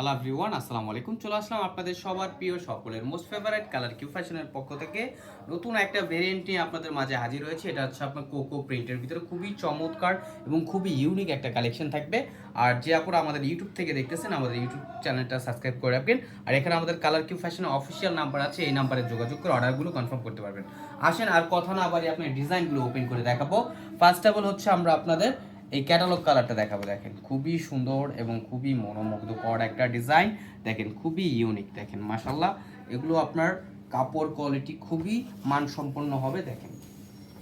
Hello everyone আসসালামু আলাইকুম। চলে আসলাম আপনাদের সবার প্রিয় সকলের মোস্ট ফেভারিট কালার কিউ ফ্যাশনের পক্ষ থেকে। নতুন একটা ভেরিয়েন্ট নিয়ে আপনাদের মাঝে হাজির হয়েছে। এটা হচ্ছে আপনার কোকো প্রিন্টের ভিতরে। খুবই চমৎকার এবং খুবই ইউনিক একটা কালেকশন থাকবে। আর যে আপুরা আমাদের ইউটিউব থেকে দেখতেছেন, আমাদের ইউটিউব চ্যানেলটা সাবস্ক্রাইব করে রাখবেন। আর এখানে আমাদের কালার কিউ ফ্যাশনের অফিসিয়াল নাম্বার আছে। এই নাম্বারে যোগাযোগ করে অর্ডারগুলো কনফার্ম করতে পারবেন। আসেন, আর কথা না বাড়ি আপনার ডিজাইনগুলো ওপেন করে দেখাবো। ফার্স্ট অফ অল হচ্ছে আমরা আপনাদের এই ক্যাটালগ কালারটা দেখাবো, দেখেন। খুবই সুন্দর এবং খুবই মনোমুগ্ধকর একটা ডিজাইন দেখেন, খুবই ইউনিক দেখেন মাসাল্লাহ এগুলো আপনার কাপড় কোয়ালিটি খুবই মানসম্পন্ন হবে, দেখেন।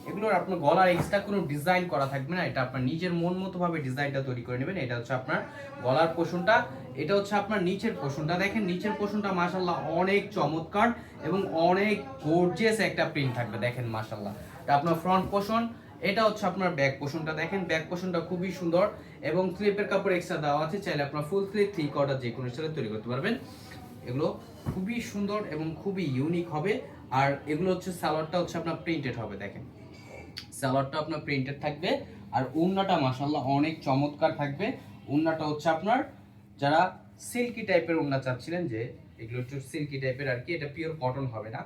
এগুলোর আপনার গলার এক্সট্রা কোনো ডিজাইন করা থাকবে না। এটা আপনার নিজের মন মতো ভাবে ডিজাইনটা তৈরি করে নেবেন। এটা হচ্ছে আপনার গলার পোষণটা। এটা হচ্ছে আপনার নিচের পোষণটা। দেখেন, নিচের পোষণটা মাসাল্লাহ অনেক চমৎকার এবং অনেক গর্জিয়াস একটা প্রিন্ট থাকবে। দেখেন মাসাল্লাহ এটা আপনার ফ্রন্ট পোষণ। এটা হচ্ছে আপনার ব্যাক পোষণটা। দেখেন, ব্যাক পোষণটা খুবই সুন্দর এবং স্লিপের কাপড় এক্সট্রা দেওয়া আছে। চাইলে আপনার ফুল স্লিপ থ্রি কোয়ার্টার যে কোনো স্টাইলে তৈরি করতে পারবেন। এগুলো খুবই সুন্দর এবং খুবই ইউনিক হবে। আর এগুলো হচ্ছে সালোয়ারটা হচ্ছে আপনার প্রিন্টেড হবে, দেখেন। সালোয়ারটা আপনার প্রিন্টেড থাকবে। আর উন্নাটা মাসাল্লাহ অনেক চমৎকার থাকবে। উন্নাটা হচ্ছে আপনার যারা সিল্কি টাইপের উন্না চাচ্ছিলেন যে, এগুলো একটু সিল্কি টাইপের আর কি, এটা পিওর কটন হবে না।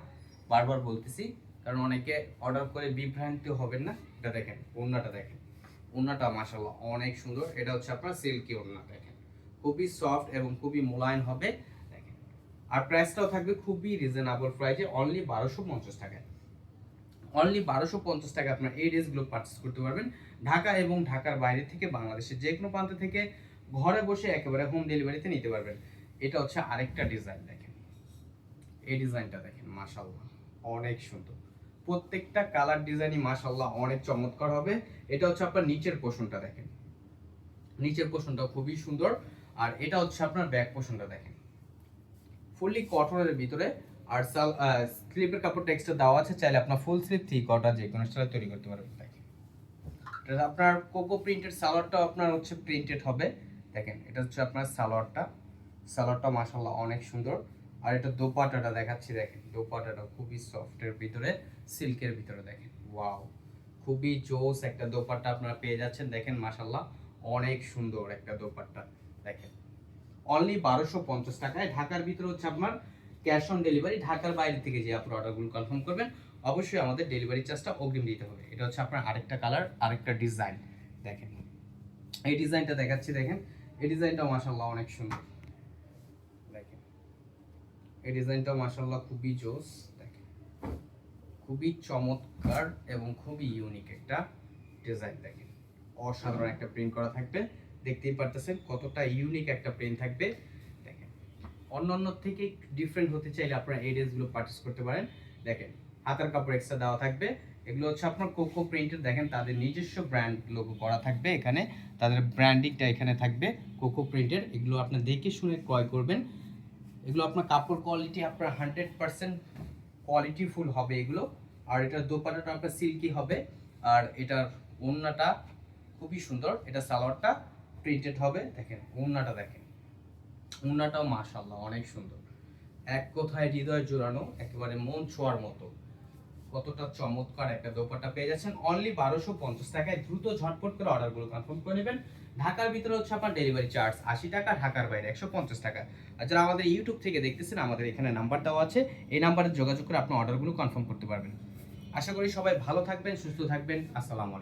বারবার বলতেছি কারণ অনেকে অর্ডার করে বিভ্রান্তি হবেন না। এটা দেখেন, ওড়নাটা দেখেন। ওড়নাটা মাসাল্লাহ অনেক সুন্দর। এটা হচ্ছে আপনার সিল্কি ওড়না, দেখেন। খুবই সফট এবং খুবই মোলায়েম হবে, দেখেন। আর প্রাইসটাও থাকবে খুবই রিজনেবল প্রাইসে অনলি বারোশো পঞ্চাশ টাকায় অনলি বারোশো পঞ্চাশ টাকা আপনার এই ড্রেসগুলো পারচেস করতে পারবেন। ঢাকা এবং ঢাকার বাইরে থেকে বাংলাদেশের যে কোনো প্রান্ত থেকে ঘরে বসে একেবারে হোম ডেলিভারিতে নিতে পারবেন। এটা হচ্ছে আরেকটা ডিজাইন দেখেন। এই ডিজাইনটা দেখেন মাসাল্লাহ অনেক সুন্দর। প্রত্যেকটা কালার ডিজাইনই মাসাল্লাহ অনেক চমৎকার হবে। এটা হচ্ছে আপনার নিচের পোষণটা দেখেন। নিচের পোষণটা খুবই সুন্দর। আর এটা হচ্ছে আপনার ব্যাক পোষণটা দেখেন। ফুললি কটনের ভিতরে আর সাল স্লিপের কাপড়টা এক্সট্রা দেওয়া আছে। চাইলে আপনার ফুল স্লিপ থ্রি কটার যে কোনো স্টাইলে তৈরি করতে পারবেন। দেখেন। আপনার কোকো প্রিন্টেড সালোয়ারটাও আপনার হচ্ছে প্রিন্টেড হবে। দেখেন, এটা হচ্ছে আপনার সালোয়ারটা। সালোয়ারটা মাসাল্লাহ অনেক সুন্দর। আর এটা দোপাটাটা দেখাচ্ছি, দেখেন। দোপাটাটা খুবই সফটের ভিতরে সিল্কের ভিতরে দেখেন। ওয়াও খুবই জোস একটা দোপাট্টা আপনারা পেয়ে যাচ্ছেন, দেখেন মাসাল্লাহ অনেক সুন্দর একটা দোপাট্টা, দেখেন। অনলি বারোশো পঞ্চাশ টাকায়, ঢাকার ভিতরে হচ্ছে আপনার ক্যাশ অন ডেলিভারি ঢাকার বাইরে থেকে যে আপনার অর্ডারগুলো কনফার্ম করবেন, অবশ্যই আমাদের ডেলিভারি চার্জটা অগ্রিম দিতে হবে। এটা হচ্ছে আপনার আরেকটা কালার আরেকটা ডিজাইন দেখেন। এই ডিজাইনটা দেখাচ্ছি, দেখেন। এই ডিজাইনটা মাসাল্লাহ অনেক সুন্দর। এই ডিজাইনটা মাসাল্লাহ খুবই জোস, দেখেন। খুবই চমৎকার এবং খুবই ইউনিক একটা ডিজাইন, দেখেন। অসাধারণ একটা প্রিন্ট করা থাকবে। দেখতেই পারতেছেন কতটা ইউনিক একটা প্রিন্ট থাকবে, দেখেন। অন্যান্য থেকে ডিফারেন্ট হতে চাইলে আপনারা এই ড্রেসগুলো পারচেস করতে পারেন। দেখেন, হাতার কাপড় এক্সট্রা দেওয়া থাকবে। এগুলো হচ্ছে আপনার কোকো প্রিন্টের দেখেন, তাদের নিজস্ব ব্র্যান্ড লোগো করা থাকবে এখানে। তাদের ব্র্যান্ডিংটা এখানে থাকবে কোকো প্রিন্টের এগুলো আপনার দেখে শুনে ক্রয় করবেন। এগুলো আপনার কাপড় কোয়ালিটি আপনার হান্ড্রেড পার্সেন্ট কোয়ালিটিফুল হবে এগুলো। আর এটার দোপাটাটা আপনার সিল্কি হবে। আর এটার ওড়নাটা খুবই সুন্দর। এটা সালোয়ারটা প্রিন্টেড হবে। দেখেন, ওড়নাটা দেখেন। ওড়নাটাও মাশাল্লাহ অনেক সুন্দর। এক কথায় হৃদয় জোড়ানো, একেবারে মন ছোঁয়ার মতো। কতটা চমৎকার একটা দোপাট্টা পেয়ে যাচ্ছেন? অনলি বারোশো পঞ্চাশ টাকায় দ্রুত ঝটপট করে অর্ডারগুলো কনফার্ম করে নেবেন। ঢাকার ভিতরে হচ্ছে আপনার ডেলিভারি চার্জ আশি টাকা, ঢাকার বাইরে একশো পঞ্চাশ টাকা। আর যারা আমাদের ইউটিউব থেকে দেখতেছেন, আমাদের এখানে নাম্বার দেওয়া আছে। এই নাম্বারে যোগাযোগ করে আপনার অর্ডারগুলো কনফার্ম করতে পারবেন। আশা করি সবাই ভালো থাকবেন, সুস্থ থাকবেন। আসসালামু আলাইকুম।